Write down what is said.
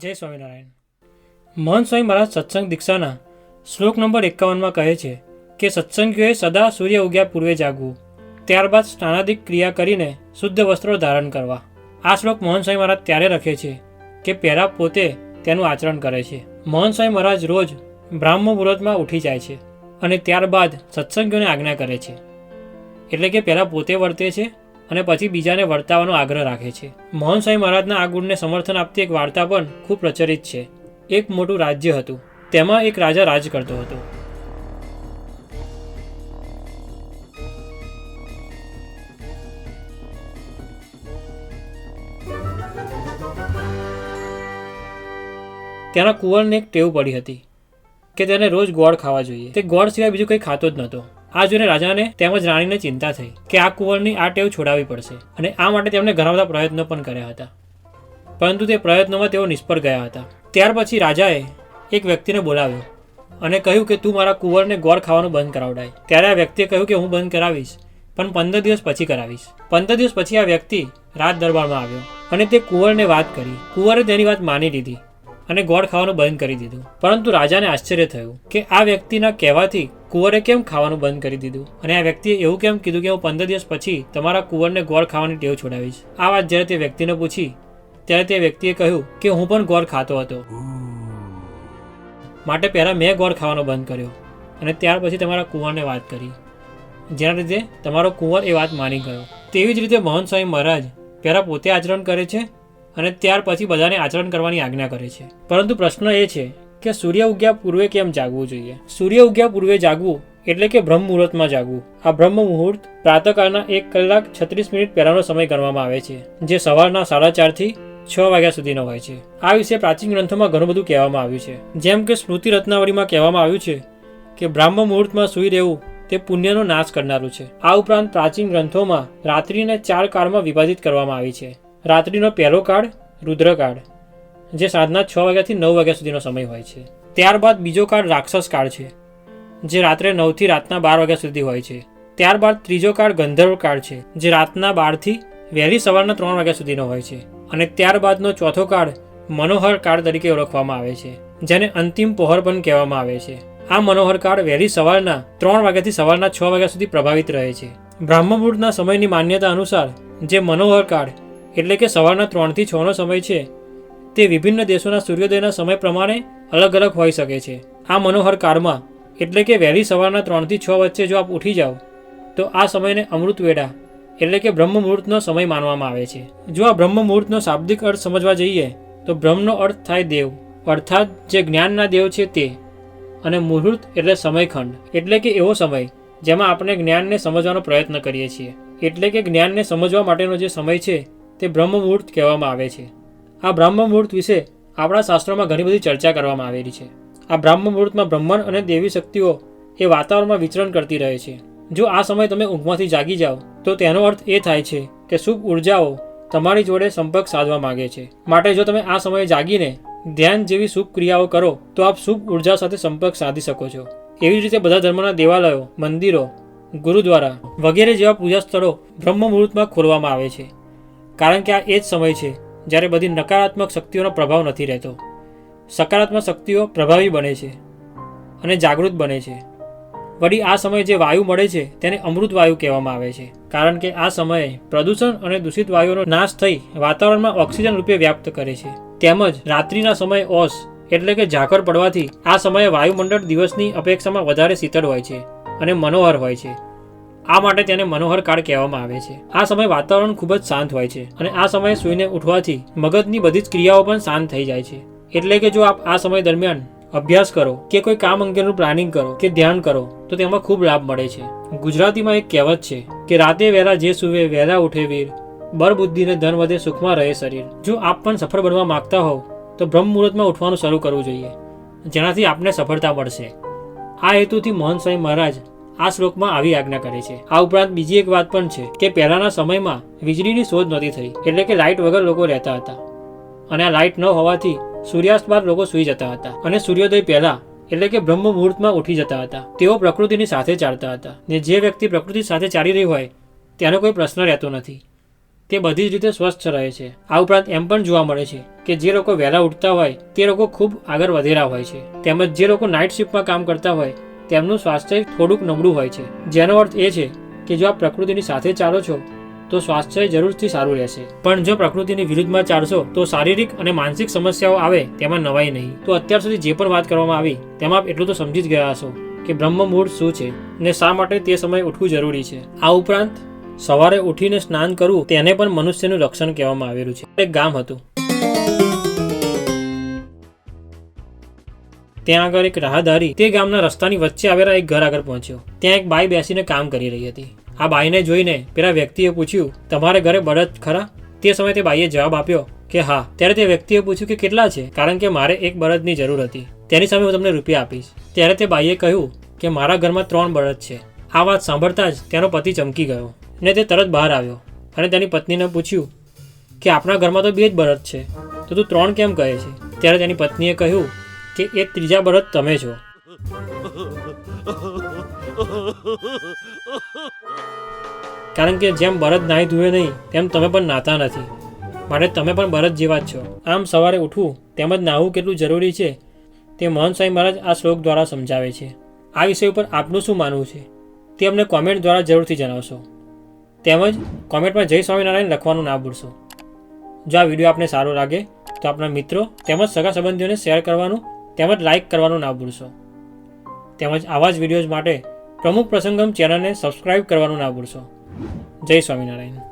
જય સ્વામિનારાયણ. મહંત સ્વામી મહારાજ સત્સંગ દીક્ષાના શ્લોક નંબર એકાવનમાં કહે છે કે સત્સંગીઓએ સદા સૂર્ય ઉગ્યા પૂર્વે જાગવું. ત્યારબાદ સ્નાનાદિક ક્રિયા કરીને શુદ્ધ વસ્ત્રો ધારણ કરવા. આ શ્લોક મોહન સ્વામી મહારાજ ત્યારે રખે છે કે પહેરા પોતે તેનું આચરણ કરે છે. મોહન સ્વામી મહારાજ રોજ બ્રાહ્મ મુહૂર્તમાં ઉઠી જાય છે અને ત્યારબાદ સત્સંગીઓને આજ્ઞા કરે છે. એટલે કે પહેલાં પોતે વર્તે છે અને પછી બીજાને વર્તાવાનો આગ્રહ રાખે છે. મોહન મહારાજના આ ગુણને સમર્થન આપતી એક વાર્તા પણ ખૂબ પ્રચલિત છે. એક મોટું રાજ્ય હતું. તેમાં એક રાજા રાજ કરતો હતો. ત્યાંના કુંવરને એક ટેવ પડી હતી કે તેને રોજ ગોળ ખાવા જોઈએ. તે ગોળ સિવાય બીજું કંઈ ખાતો જ નહોતો. આ જોઈને રાજાને તેમજ રાણીને ચિંતા થઈ કે આ કુંવરની આ ટેવ છોડાવવી પડશે અને આ માટે તેમણે ઘણા બધા પ્રયત્નો પણ કર્યા હતા. પરંતુ તે પ્રયત્નોમાં તેઓ નિષ્ફળ ગયા હતા. ત્યાર પછી રાજાએ એક વ્યક્તિને બોલાવ્યો અને કહ્યું કે, તું મારા કુંવરને ગોળ ખાવાનું બંધ કરાવડાય. ત્યારે આ વ્યક્તિએ કહ્યું કે, હું બંધ કરાવીશ, પણ પંદર દિવસ પછી કરાવીશ. પંદર દિવસ પછી આ વ્યક્તિ રાજ દરબારમાં આવ્યો અને તે કુંવરને વાત કરી. કુંવરે તેની વાત માની લીધી. અને ગોળ ખાવાનું બંધ કરી દીધું. પરંતુ રાજાને આશ્ચર્ય થયું કે આ વ્યક્તિના કહેવાથી કુંવરે કેમ ખાવાનું બંધ કરી દીધું? અને આ વ્યક્તિએ એવું કેમ કીધું કે હું પંદર દિવસ પછી તમારા કુંવરને ગોળ ખાવાની ટેવ છોડાવીશ? આ વાત જ્યારે તે વ્યક્તિને પૂછી, ત્યારે તે વ્યક્તિએ કહ્યું કે હું પણ ગોળ ખાતો હતો. માટે પહેલાં મેં ગોળ ખાવાનો બંધ કર્યો અને ત્યાર પછી તમારા કુંવરને વાત કરી. જેના લીધે તમારો કુંવર એ વાત માની ગયો. તેવી જ રીતે મોહન સ્વામી મહારાજ પહેલાં પોતે આચરણ કરે છે અને ત્યાર પછી બધાને આચરણ કરવાની આજ્ઞા કરે છે. પરંતુ પ્રશ્ન એ છે કે સૂર્ય ઉગ્યા પૂર્વે કેમ જાગવું જોઈએ? સૂર્ય ઉગ્યા પૂર્વે જાગવું એટલે કે બ્રહ્મ મુહૂર્તમાં જાગવું. આ બ્રહ્મ મુહૂર્ત પ્રાતકાળના એક કલાક છત્રીસ મિનિટ પહેલાનો સમય ગણવામાં આવે છે, જે સવારના સાડા ચારથી છ વાગ્યા સુધીનો હોય છે. આ વિશે પ્રાચીન ગ્રંથોમાં ઘણું બધું કહેવામાં આવ્યું છે. જેમ કે સ્મૃતિ રત્નાવળીમાં કહેવામાં આવ્યું છે કે બ્રાહ્મ મુહૂર્તમાં સૂઈ રહેવું તે પુણ્યનો નાશ કરનારું છે. આ ઉપરાંત પ્રાચીન ગ્રંથોમાં રાત્રિને ચાર કાળમાં વિભાજિત કરવામાં આવી છે. રાત્રિનો પહેલો કાળ, રુદ્રકાળ, જે સાંજના છ વાગ્યાથી નવ વાગ્યા સુધીનો સમય હોય છે. ત્યારબાદ બીજો કાળ રાક્ષસ કાળ છે, જે રાત્રે નવથી રાતના બાર વાગ્યા સુધી હોય છે. ત્યારબાદ ત્રીજો કાળ ગંધર્વ કાળ છે, જે રાતના બારથી વહેલી સવારના ત્રણ વાગ્યા સુધીનો હોય છે. અને ત્યારબાદનો ચોથો કાળ મનોહર કાળ તરીકે ઓળખવામાં આવે છે, જેને અંતિમ પહોર પણ કહેવામાં આવે છે. આ મનોહર કાળ વહેલી સવારના ત્રણ વાગ્યાથી સવારના છ વાગ્યા સુધી પ્રભાવિત રહે છે. બ્રાહ્મ મુહૂર્તના સમયની માન્યતા અનુસાર, જે મનોહર કાળ એટલે કે સવારના ત્રણથી છનો સમય છે. તે વિભિન્ન દેશોના સૂર્યોદયના સમય પ્રમાણે અલગ અલગ હોઈ શકે છે. આ મનોહર કાળમાં એટલે કે વહેલી સવારના ત્રણથી છ વચ્ચે જો આપ ઉઠી જાઓ, તો આ સમયને અમૃત વેડા એટલે કે બ્રહ્મ મુહૂર્તનો સમય માનવામાં આવે છે. જો આ બ્રહ્મ મુહૂર્તનો શાબ્દિક અર્થ સમજવા જઈએ, તો બ્રહ્મનો અર્થ થાય દેવ, અર્થાત જે જ્ઞાનના દેવ છે તે, અને મુહૂર્ત એટલે સમયખંડ, એટલે કે એવો સમય, જેમાં આપણે જ્ઞાનને સમજવાનો પ્રયત્ન કરીએ છીએ. એટલે કે જ્ઞાનને સમજવા માટેનો જે સમય છે તે બ્રહ્મમુહૂર્ત કહેવામાં આવે છે. આ બ્રહ્મ વિશે આપણા શાસ્ત્રોમાં ઘણી બધી ચર્ચા કરવામાં આવેલી છે. આ બ્રહ્મ બ્રહ્માંડ અને દેવી શક્તિઓ એ વાતાવરણમાં વિચરણ કરતી રહે છે. જો આ સમય તમે ઊંઘમાંથી જાગી જાઓ, તો તેનો અર્થ એ થાય છે કે શુભ ઉર્જાઓ તમારી જોડે સંપર્ક સાધવા માંગે છે. માટે જો તમે આ સમયે જાગીને ધ્યાન જેવી શુભ ક્રિયાઓ કરો, તો આપ શુભ ઊર્જા સાથે સંપર્ક સાધી શકો છો. એવી જ રીતે બધા ધર્મના દેવાલયો, મંદિરો, ગુરુદ્વારા વગેરે જેવા પૂજા સ્થળો બ્રહ્મ મુહૂર્તમાં ખોલવામાં આવે છે. કારણ કે આ એ જ સમય છે જ્યારે બધી નકારાત્મક શક્તિઓનો પ્રભાવ નથી રહેતો. સકારાત્મક શક્તિઓ પ્રભાવી બને છે અને જાગૃત બને છે. વળી આ સમયે જે વાયુ મળે છે તેને અમૃત વાયુ કહેવામાં આવે છે, કારણ કે આ સમયે પ્રદૂષણ અને દૂષિત વાયુનો નાશ થઈ વાતાવરણમાં ઓક્સિજન રૂપે વ્યાપ્ત કરે છે. તેમજ રાત્રિના સમયે ઓસ એટલે કે ઝાકર પડવાથી આ સમયે વાયુમંડળ દિવસની અપેક્ષામાં વધારે શીતળ હોય છે અને મનોહર હોય છે. આ માટે તેને મનોહર કાળ કહેવામાં આવે છે. આ સમય વાતાવરણ ખૂબ જ શાંત હોય છે અને આ સમયે સૂઈને ઉઠવાથી મગજની બધી જ ક્રિયાઓ પણ શાંત થઈ જાય છે. એટલે કે જો આપ આ સમય દરમિયાન અભ્યાસ કરો કે કોઈ કામ અંગેનું પ્લાનિંગ કરો કે ધ્યાન કરો, તો તેમાં ખૂબ લાભ મળે છે. ગુજરાતીમાં એક કહેવત છે કે રાતે વહેલા જે સુવે વહેલા ઉઠે વીર બર બુદ્ધિને ધન વધે સુખમાં રહે શરીર. જો આપ પણ સફળ બનવા માંગતા હોવ, તો બ્રહ્મ મુહૂર્તમાં ઉઠવાનું શરૂ કરવું જોઈએ. જેનાથી આપને સફળતા મળશે. આ હેતુથી મોહન સ્વામી મહારાજ આ શ્લોકમાં આવી આજ્ઞા કરે છે. આ ઉપરાંત બીજી એક વાત પણ છે કે પહેલાના સમયમાં વીજળીની શોધ નહોતી થઈ, એટલે કે લાઇટ વગર લોકો રહેતા હતા. અને આ લાઇટ ન હોવાથી સૂર્યાસ્ત બાદ લોકો સૂઈ જતા હતા. અને સૂર્યોદય પહેલા, એટલે કે બ્રહ્મ મુહૂર્તમાં ઉઠી જતા હતા. તેઓ પ્રકૃતિની સાથે ચાલતા હતા. ને જે વ્યક્તિ પ્રકૃતિ સાથે ચાલી રહી હોય, તેનો કોઈ પ્રશ્ન રહેતો નથી. તે બધી જ રીતે સ્વસ્થ રહે છે. આ ઉપરાંત એમ પણ જોવા મળે છે કે જે લોકો વહેલા ઉઠતા હોય, તે લોકો ખૂબ આગળ વધેલા હોય છે. તેમજ જે લોકો નાઇટ શિફ્ટમાં કામ કરતા હોય તેમનું સ્વાસ્થ્ય થોડુંક નબળું હોય છે. જેનો અર્થ એ છે કે જો આપ પ્રકૃતિની સાથે ચાલો છો, તો સ્વાસ્થ્ય જરૂરથી સારું રહેશે. પણ જો પ્રકૃતિની વિરુદ્ધમાં ચાલશો, તો શારીરિક અને માનસિક સમસ્યાઓ આવે, તેમાં નવાઈ નહીં. તો અત્યાર સુધી જે પણ વાત કરવામાં આવી, તેમાં આપ એટલું તો સમજી જ ગયા હશો કે બ્રહ્મ મુહૂર્ત શું છે ને શા માટે તે સમયે ઉઠવું જરૂરી છે. આ ઉપરાંત, સવારે ઉઠીને સ્નાન કરવું તેને પણ મનુષ્યનું રક્ષણ કહેવામાં આવેલું છે. એક ગામ હતું. ત્યાં આગળ એક રાહદારી તે ગામના રસ્તાની વચ્ચે આવેલા એક ઘર આગળ પહોંચ્યો. ત્યાં એક બાઈ બેસીને કામ કરી રહી હતી. આ બાઈને જોઈને પેલા વ્યક્તિએ પૂછ્યું, તમારે ઘરે બળદ ખરા? તે સમયે તે બાઈએ જવાબ આપ્યો કે, હા. ત્યારે તે વ્યક્તિએ પૂછ્યું કે, કેટલા છે? કારણ કે મારે એક બળદની જરૂર હતી. તેની સામે હું તમને રૂપિયા આપીશ. ત્યારે તે બાઈએ કહ્યું કે, મારા ઘરમાં ત્રણ બળદ છે. આ વાત સાંભળતા જ તેનો પતિ ચમકી ગયો ને તે તરત બહાર આવ્યો અને તેની પત્નીને પૂછ્યું કે, આપણા ઘરમાં તો બે જ બળદ છે. તો તું ત્રણ કેમ કહે છે? ત્યારે તેની પત્નીએ કહ્યું કે એક ત્રીજા બળદ તમે છો. કારણ કે જેમ બળદ નાહી ધોવે નહીં, તેમ તમે પણ નાતા નથી. માટે તમે પણ બળદ જેવા જ છો. આમ સવારે ઉઠવું તેમજ નાહવું કેટલું જરૂરી છે? તે મોહન સાંઈ મહારાજ આ શ્લોક દ્વારા સમજાવે છે. આ વિષય ઉપર આપનું શું માનવું છે? તે અમને કોમેન્ટ દ્વારા જરૂરથી જણાવશો. તેમજ કોમેન્ટમાં જય સ્વામિનારાયણ લખવાનું ના ભૂલશો. જો આ વીડિયો આપને સારો લાગે, તો આપણા મિત્રો તેમજ સગા સંબંધીઓને શેર કરવાનું તેમજ લાઇક કરવાનું ના ભૂલશો. તેમજ આવા જ વિડીયોઝ માટે પ્રમુખ પ્રસંગમ ચેનલને સબસ્ક્રાઇબ કરવાનું ના ભૂલશો. જય સ્વામિનારાયણ.